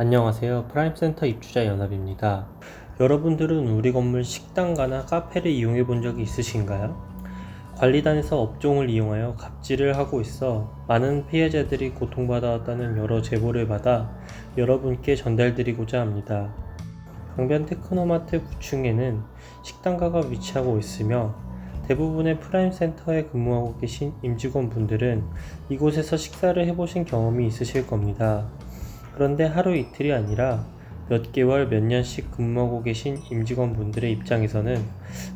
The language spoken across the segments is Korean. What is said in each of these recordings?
안녕하세요. 프라임센터 입주자 연합입니다. 여러분들은 우리 건물 식당가나 카페를 이용해 본 적이 있으신가요? 관리단에서 업종을 이용하여 갑질을 하고 있어 많은 피해자들이 고통받아왔다는 여러 제보를 받아 여러분께 전달드리고자 합니다. 강변 테크노마트 9층에는 식당가가 위치하고 있으며 대부분의 프라임센터에 근무하고 계신 임직원 분들은 이곳에서 식사를 해보신 경험이 있으실 겁니다. 그런데 하루 이틀이 아니라 몇 개월, 몇 년씩 근무하고 계신 임직원분들의 입장에서는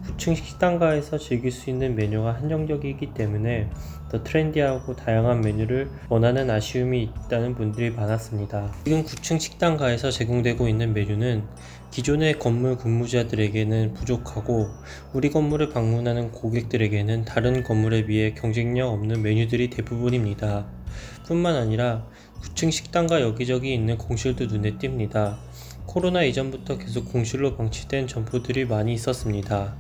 9층 식당가에서 즐길 수 있는 메뉴가 한정적이기 때문에 더 트렌디하고 다양한 메뉴를 원하는 아쉬움이 있다는 분들이 많았습니다. 지금 9층 식당가에서 제공되고 있는 메뉴는 기존의 건물 근무자들에게는 부족하고 우리 건물을 방문하는 고객들에게는 다른 건물에 비해 경쟁력 없는 메뉴들이 대부분입니다. 뿐만 아니라 9층 식당과 여기저기 있는 공실도 눈에 띕니다. 코로나 이전부터 계속 공실로 방치된 점포들이 많이 있었습니다.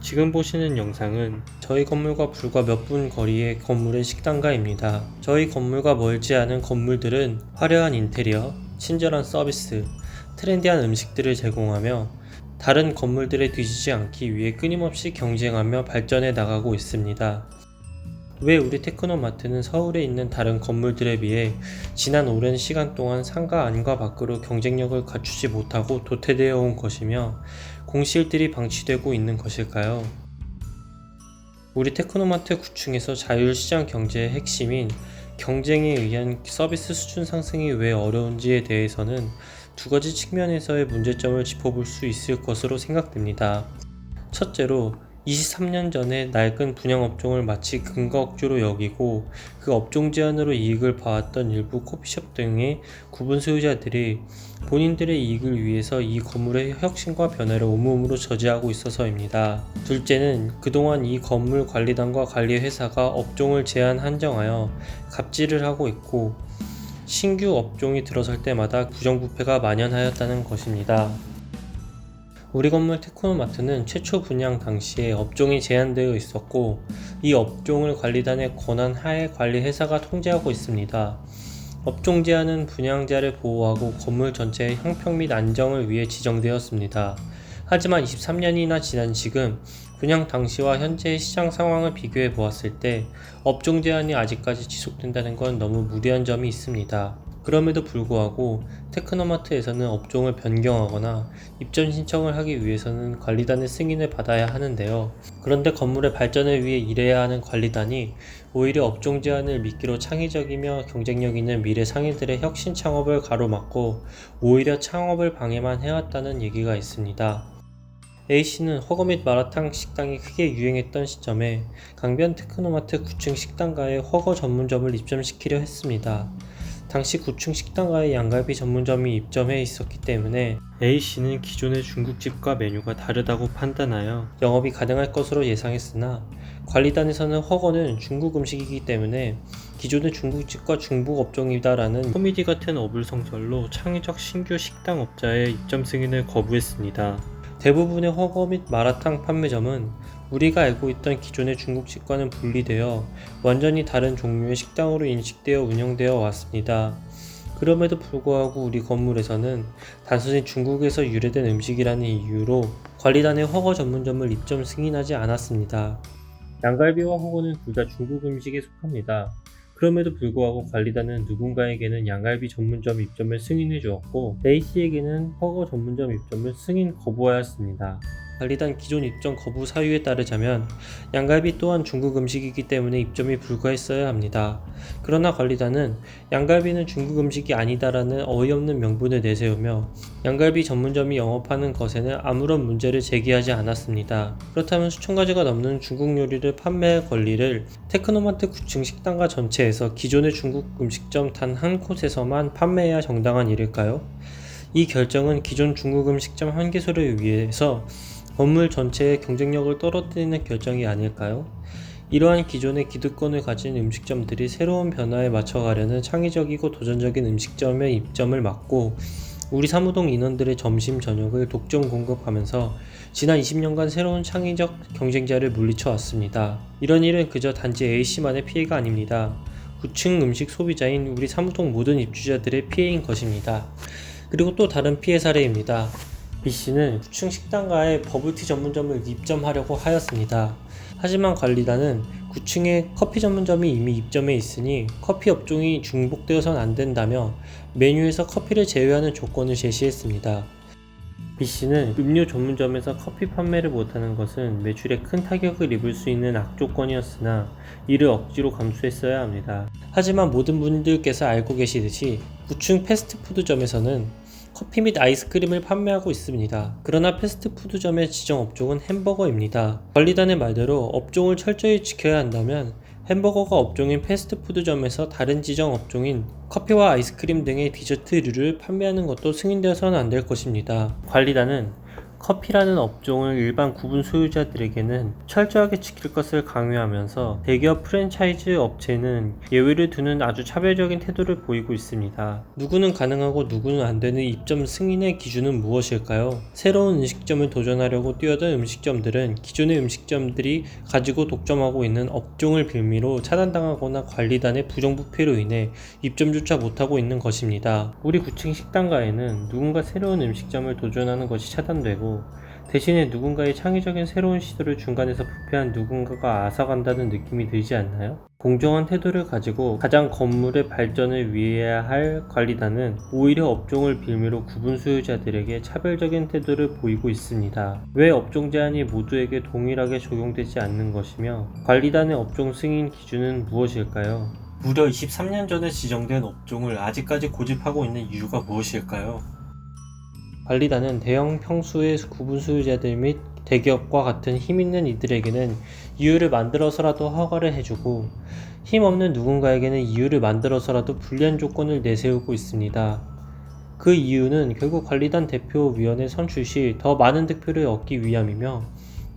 지금 보시는 영상은 저희 건물과 불과 몇 분 거리의 건물의 식당가입니다. 저희 건물과 멀지 않은 건물들은 화려한 인테리어, 친절한 서비스, 트렌디한 음식들을 제공하며 다른 건물들에 뒤지지 않기 위해 끊임없이 경쟁하며 발전해 나가고 있습니다. 왜 우리 테크노마트는 서울에 있는 다른 건물들에 비해 지난 오랜 시간 동안 상가 안과 밖으로 경쟁력을 갖추지 못하고 도태되어 온 것이며 공실들이 방치되고 있는 것일까요? 우리 테크노마트 9층에서 자율시장 경제의 핵심인 경쟁에 의한 서비스 수준 상승이 왜 어려운지에 대해서는 두 가지 측면에서의 문제점을 짚어볼 수 있을 것으로 생각됩니다. 첫째로 23년 전에 낡은 분양업종을 마치 근거 억주로 여기고 그 업종 제한으로 이익을 봐왔던 일부 커피숍 등의 구분 소유자들이 본인들의 이익을 위해서 이 건물의 혁신과 변화를 온몸으로 저지하고 있어서입니다. 둘째는 그동안 이 건물 관리단과 관리회사가 업종을 제한 한정하여 갑질을 하고 있고 신규 업종이 들어설 때마다 부정부패가 만연하였다는 것입니다. 우리 건물 테크노마트는 최초 분양 당시에 업종이 제한되어 있었고 이 업종을 관리단의 권한 하에 관리 회사가 통제하고 있습니다. 업종 제한은 분양자를 보호하고 건물 전체의 형평 및 안정을 위해 지정되었습니다. 하지만 23년이나 지난 지금 분양 당시와 현재의 시장 상황을 비교해 보았을 때 업종 제한이 아직까지 지속된다는 건 너무 무리한 점이 있습니다. 그럼에도 불구하고 테크노마트에서는 업종을 변경하거나 입점 신청을 하기 위해서는 관리단의 승인을 받아야 하는데요. 그런데 건물의 발전을 위해 일해야 하는 관리단이 오히려 업종 제한을 미끼로 창의적이며 경쟁력 있는 미래 상인들의 혁신 창업을 가로막고 오히려 창업을 방해만 해왔다는 얘기가 있습니다. A씨는 허거 및 마라탕 식당이 크게 유행했던 시점에 강변 테크노마트 9층 식당가에 허거 전문점을 입점시키려 했습니다. 당시 9층 식당가에 양갈비 전문점이 입점해 있었기 때문에 A씨는 기존의 중국집과 메뉴가 다르다고 판단하여 영업이 가능할 것으로 예상했으나 관리단에서는 허거는 중국 음식이기 때문에 기존의 중국집과 중복 업종이다라는 코미디 같은 어불 성설로 창의적 신규 식당 업자의 입점 승인을 거부했습니다. 대부분의 허거 및 마라탕 판매점은 우리가 알고 있던 기존의 중국집과는 분리되어 완전히 다른 종류의 식당으로 인식되어 운영되어 왔습니다. 그럼에도 불구하고 우리 건물에서는 단순히 중국에서 유래된 음식이라는 이유로 관리단의 허거 전문점을 입점 승인하지 않았습니다. 양갈비와 허거는 둘 다 중국 음식에 속합니다. 그럼에도 불구하고 관리단은 누군가에게는 양갈비 전문점 입점을 승인해 주었고 A씨에게는 허거 전문점 입점을 승인 거부하였습니다. 관리단 기존 입점 거부 사유에 따르자면 양갈비 또한 중국 음식이기 때문에 입점이 불가했어야 합니다. 그러나 관리단은 양갈비는 중국 음식이 아니다라는 어이없는 명분을 내세우며 양갈비 전문점이 영업하는 것에는 아무런 문제를 제기하지 않았습니다. 그렇다면 수천 가지가 넘는 중국 요리를 판매할 권리를 테크노마트 9층 식당가 전체에서 기존의 중국 음식점 단 한 곳에서만 판매해야 정당한 일일까요? 이 결정은 기존 중국 음식점 한 개소를 위해서 건물 전체의 경쟁력을 떨어뜨리는 결정이 아닐까요? 이러한 기존의 기득권을 가진 음식점들이 새로운 변화에 맞춰가려는 창의적이고 도전적인 음식점의 입점을 막고 우리 사무동 인원들의 점심 저녁을 독점 공급하면서 지난 20년간 새로운 창의적 경쟁자를 물리쳐 왔습니다. 이런 일은 그저 단지 A씨만의 피해가 아닙니다. 9층 음식 소비자인 우리 사무동 모든 입주자들의 피해인 것입니다. 그리고 또 다른 피해 사례입니다. B씨는 9층 식당가에 버블티 전문점을 입점하려고 하였습니다. 하지만 관리단은 9층에 커피 전문점이 이미 입점해 있으니 커피 업종이 중복되어선 안 된다며 메뉴에서 커피를 제외하는 조건을 제시했습니다. B씨는 음료 전문점에서 커피 판매를 못하는 것은 매출에 큰 타격을 입을 수 있는 악조건이었으나 이를 억지로 감수했어야 합니다. 하지만 모든 분들께서 알고 계시듯이 9층 패스트푸드점에서는 커피 및 아이스크림을 판매하고 있습니다. 그러나 패스트푸드점의 지정 업종은 햄버거입니다. 관리단의 말대로 업종을 철저히 지켜야 한다면 햄버거가 업종인 패스트푸드점에서 다른 지정 업종인 커피와 아이스크림 등의 디저트류를 판매하는 것도 승인되어서는 안 될 것입니다. 관리단은 커피라는 업종을 일반 구분 소유자들에게는 철저하게 지킬 것을 강요하면서 대기업 프랜차이즈 업체는 예외를 두는 아주 차별적인 태도를 보이고 있습니다. 누구는 가능하고 누구는 안 되는 입점 승인의 기준은 무엇일까요? 새로운 음식점을 도전하려고 뛰어든 음식점들은 기존의 음식점들이 가지고 독점하고 있는 업종을 빌미로 차단당하거나 관리단의 부정부패로 인해 입점조차 못하고 있는 것입니다. 우리 9층 식당가에는 누군가 새로운 음식점을 도전하는 것이 차단되고 대신에 누군가의 창의적인 새로운 시도를 중간에서 부패한 누군가가 앗아간다는 느낌이 들지 않나요? 공정한 태도를 가지고 가장 건물의 발전을 위해야 할 관리단은 오히려 업종을 빌미로 구분 소유자들에게 차별적인 태도를 보이고 있습니다. 왜 업종 제한이 모두에게 동일하게 적용되지 않는 것이며 관리단의 업종 승인 기준은 무엇일까요? 무려 23년 전에 지정된 업종을 아직까지 고집하고 있는 이유가 무엇일까요? 관리단은 대형 평수의 구분 소유자들 및 대기업과 같은 힘 있는 이들에게는 이유를 만들어서라도 허가를 해주고 힘 없는 누군가에게는 이유를 만들어서라도 불리한 조건을 내세우고 있습니다. 그 이유는 결국 관리단 대표위원회 선출 시 더 많은 득표를 얻기 위함이며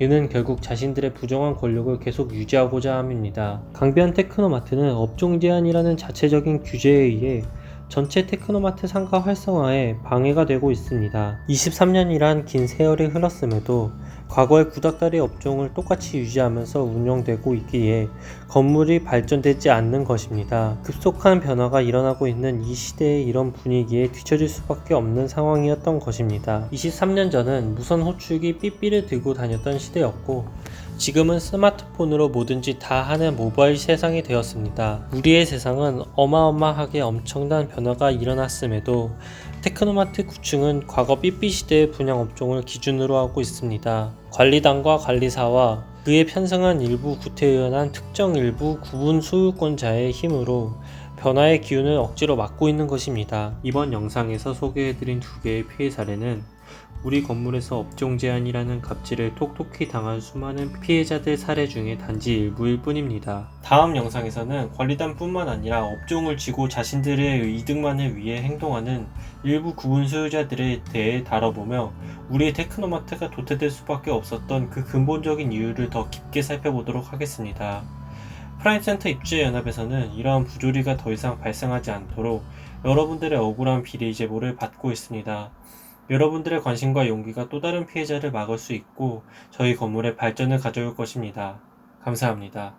이는 결국 자신들의 부정한 권력을 계속 유지하고자 함입니다. 강변 테크노마트는 업종 제한이라는 자체적인 규제에 의해 전체 테크노마트 상가 활성화에 방해가 되고 있습니다. 23년이란 긴 세월이 흘렀음에도 과거의 구닥다리 업종을 똑같이 유지하면서 운영되고 있기에 건물이 발전되지 않는 것입니다. 급속한 변화가 일어나고 있는 이 시대의 이런 분위기에 뒤처질 수밖에 없는 상황이었던 것입니다. 23년 전은 무선 호출기 삐삐를 들고 다녔던 시대였고 지금은 스마트폰으로 뭐든지 다 하는 모바일 세상이 되었습니다. 우리의 세상은 어마어마하게 엄청난 변화가 일어났음에도 테크노마트 9층은 과거 삐삐 시대의 분양 업종을 기준으로 하고 있습니다. 관리단과 관리사와 그에 편성한 일부 구태의원한 특정 일부 구분 소유권자의 힘으로 변화의 기운을 억지로 막고 있는 것입니다. 이번 영상에서 소개해드린 두 개의 피해 사례는 우리 건물에서 업종 제한이라는 갑질을 톡톡히 당한 수많은 피해자들 사례 중에 단지 일부일 뿐입니다. 다음 영상에서는 관리단뿐만 아니라 업종을 쥐고 자신들의 이득만을 위해 행동하는 일부 구분 소유자들에 대해 다뤄보며 우리의 테크노마트가 도태될 수밖에 없었던 그 근본적인 이유를 더 깊게 살펴보도록 하겠습니다. 프라임센터 입주자 연합에서는 이러한 부조리가 더 이상 발생하지 않도록 여러분들의 억울한 비리 제보를 받고 있습니다. 여러분들의 관심과 용기가 또 다른 피해자를 막을 수 있고 저희 건물의 발전을 가져올 것입니다. 감사합니다.